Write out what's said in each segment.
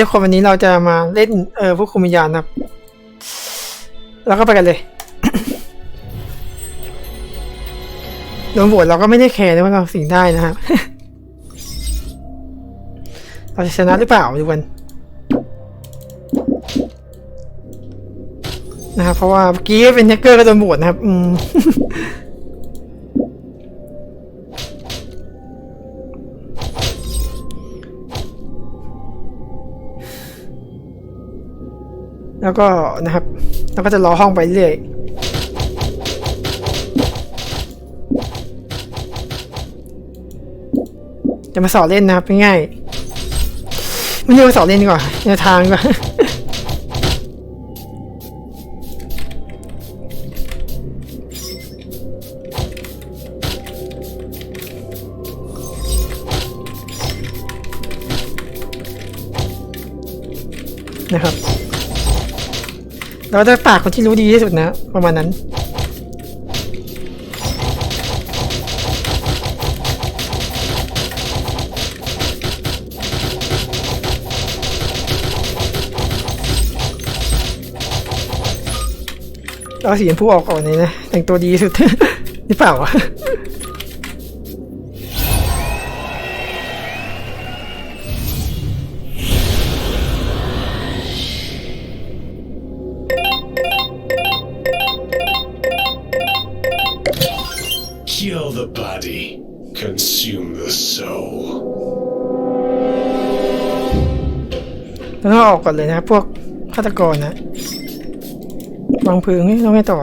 ทุกคนวันนี้เราจะมาเล่นเออผู้คุมวิญญาณนะครับ แล้วก็ไปกันเลยโดนโหวตเราก็ไม่ได้แคร์นะว่าเราสิ่งได้นะครับเราจะชนะหรือเปล่าดูกันนะครับเพราะว่าเมื่อกี้เป็นแฮกเกอร์ก็โดนโหวตนะครับ อืม แล้วก็นะครับแล้วก็จะรอห้องไปเรื่อยจะมาสอนเล่นนะครับง่ายๆไม่ใช่มาสอนเล่นดีกว่าแนวทางกว่านะครับ เราจะปากคนที่รู้ดีที่สุดนะ ประมาณนั้นเราสีชมพูออกก่อนเลยนะ แต่งตัวดีที่สุด หรือเปล่า consume the soul. ต้องออกก่อนเลยนะพวกฆาตกรนะวางเพลิงให้เราไงต่อ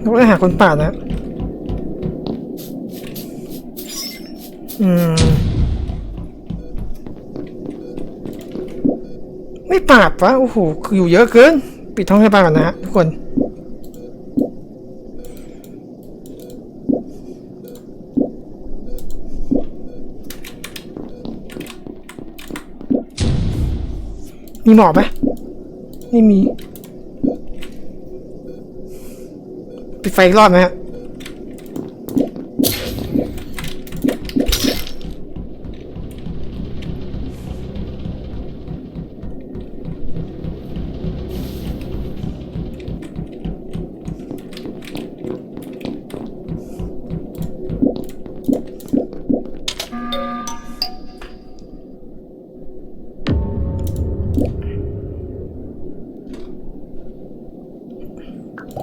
เราก็หาคนป่านะ อืม ปราบวะโอ้โหคืออยู่เยอะเกินปิดท้องให้ปาก่อนนะฮะทุกคนมีหมอไหมไม่มี ปิดไฟอีกรอบไหมฮะ ฮ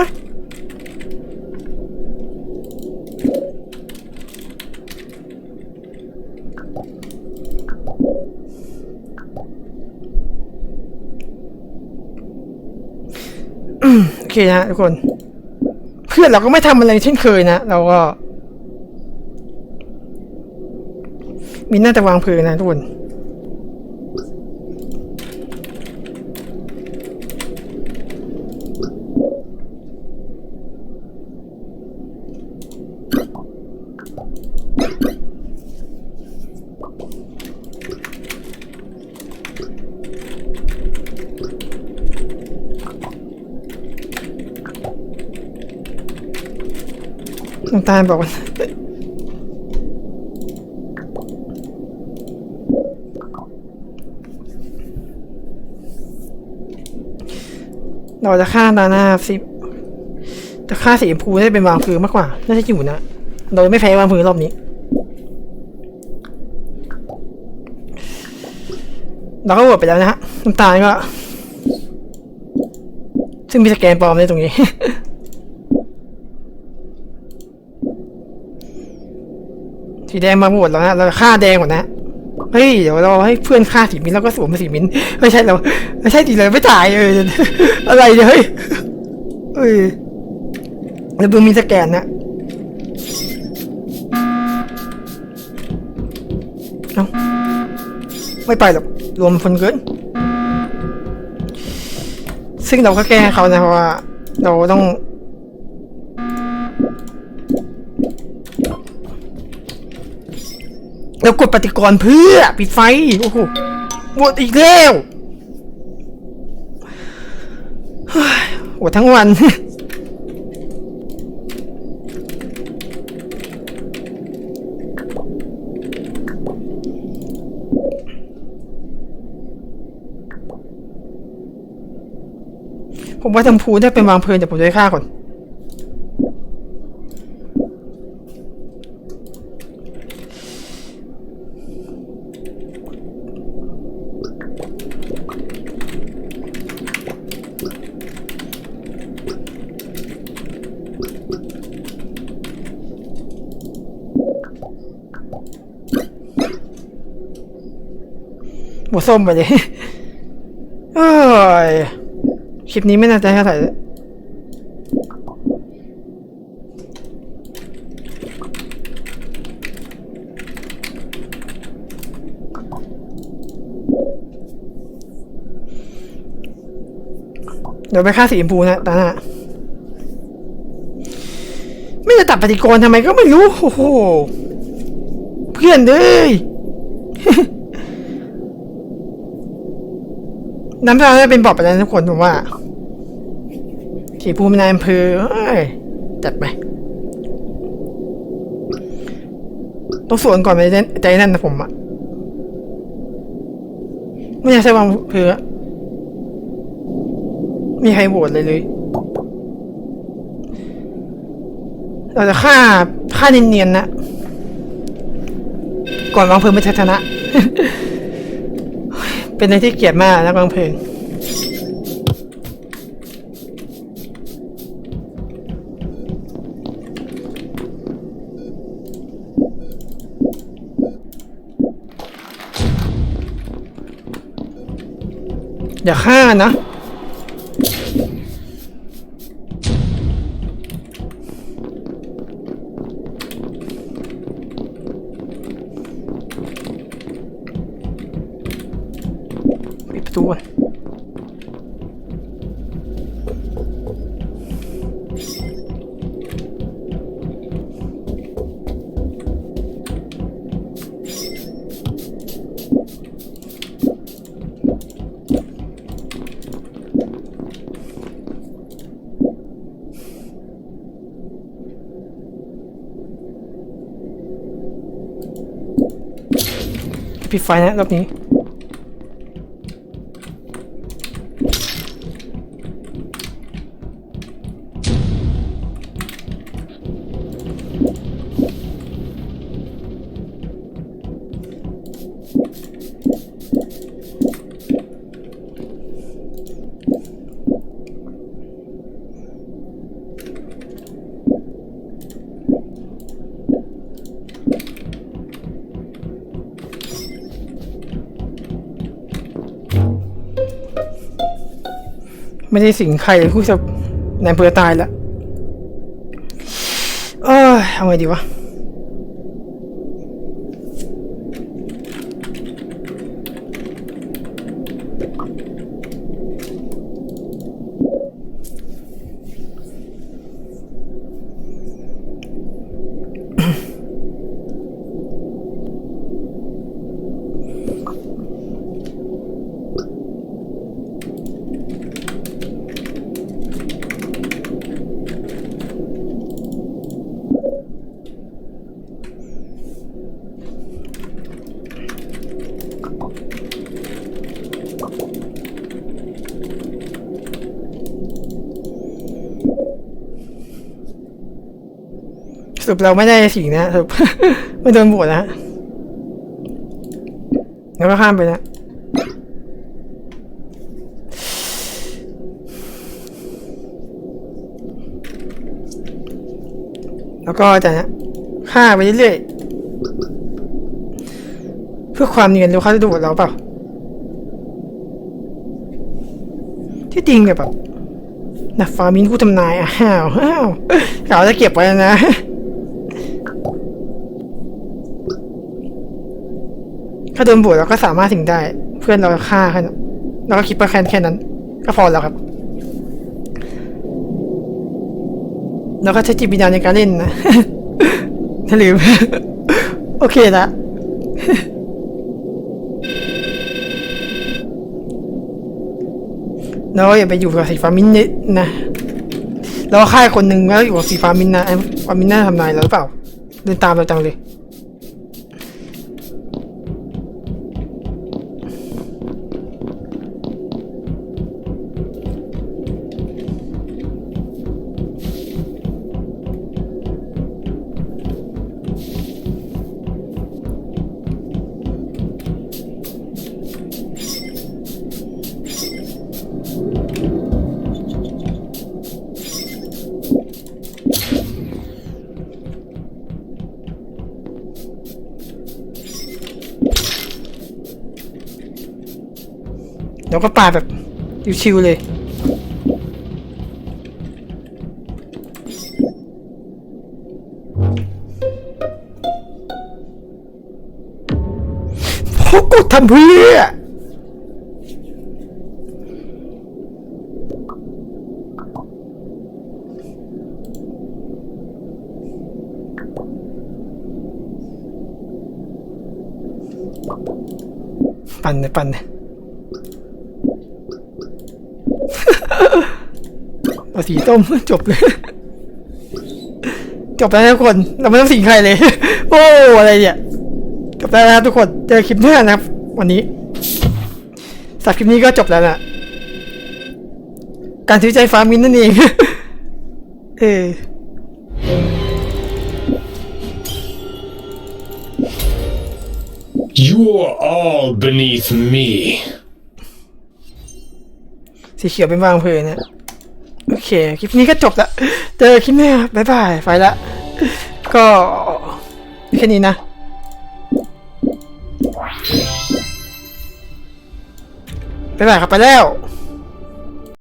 ะโอเคนะทุกคน เพื่อนเราก็ไม่ทำอะไรเช่นเคยนะ เราก็ มีน้าแต่วางเพลิงนะทุกคนน้ำตาลบอกว่า เราจะฆ่าตาหน้าสิจะฆ่าสีชมพูได้เป็นวางพือมากกว่า น่าจะอยู่นะ โดยไม่แพ้วางพือรอบนี้ เราก็โหวตไปแล้วนะฮะน้ำตาลก็ ซึ่งมีสแกนปลอมในตรงนี้สีแดงมาหมดแล้วนะ เราฆ่าแดงหมดนะ เฮ้ยเดี๋ยวเราให้เพื่อนฆ่าสีมิ้นแล้วก็สวมสีมิ้นไม่ใช่เราไม่ใช่สีเลยไม่ตายเอออะไรเนี่ยเฮ้ยเราดูมีสแกนนะเอ้าไม่ไปหรอกรวมคนเกิน ซึ่งเราก็แก้เขานะเพราะว่า เราต้อง แล้วกดปฏิกรณ์เพื่อปิดไฟ โอ้โหหมดอีกแล้วเฮ้ยหทั้งวัน ผมว่าชมพูได้เป็นวางเพลินแต่ผมจะไปฆ่าก่อน หัวส้มไปเลยเอ้ยคลิปนี้ไม่น่าจะเท่าไหร่เลยเดี๋ยวไปฆ่าสีชมพูนะตาหน้าไม่จะตัดปฏิกรทำไมก็ไม่รู้ โอ้โห เพื่อนเลย น้ำตาลจะเป็นบอบไปแล้วทุกคนผมว่าสีภูมินายอำเภอเอ้ยจัดไปต้องสวนก่อนไปใจนั่นนะผมอะไม่อยากใช้วางเภออะไมมีใครโหวตเลยเลย เราจะฆ่าฆ่าเนียนๆนะ ก่อนวางเพลิงเป็นชัชนะ เป็นอะไรที่เกลียดมากนะวางเพลิงอย่าฆ่านะ ปิดประ ตูก่อนปิดไฟนะรอบนี้ ไม่ได้สิงใครผู้จะในอำเภอตายแล้ว อเอา รุปเราไม่ได้สิงนะสรุปไม่โดนบวชนะแล้วก็ข้ามไปนะแล้วก็จะนะฆ่าไปเรื่อยๆเพื่อความเนียนรู้เขาจะดูดเราเปล่า ที่จริงเนี่ยแบบนะฟามินผู้ทำนายอ้าวอ้าวเขาจะเก็บไว้นะ ถ้าโดนบวชเราก็สามารถถึงได้ เพื่อนเราฆ่าแค่นั้นเราก็คิดว่าแค่แค่นั้น ก็พอแล้วครับ แล้วก็ใช้จิตวิญญาณในการเล่นนะถ้าลืม โอเคละเราอย่าไปอยู่กับสีฟ้ามินท์นะเราฆ่าคนหนึ่งแล้วอยู่กับสีฟ้ามินนะไอ้ฟ้ามินน่าทำนายเราหรือเปล่า เดินตามเราจังเลย เราก็ปาดแบบชิวๆเลยพวกกูทำเพื่อปั่นเลยปั่นเลย เอาสีต้มจบเลย จบแล้วนะทุกคน เราไม่ต้องสิงใครเลย โอ้อะไรเนี่ย จบแล้วนะครับทุกคน เจอคลิปหน้านะครับ วันนี้สับคลิปนี้ก็จบแล้วนะการซื้อใจฟ้ามินนั่นเอง เออ You are all beneath me. สีเขียวเป็นบางเพลินนะโอเค คลิปนี้ก็จบละ เจอคลิปหน้าบ๊ายบายไปละ ก็แค่นี้นะบ๊ายบายครับไปแล้ว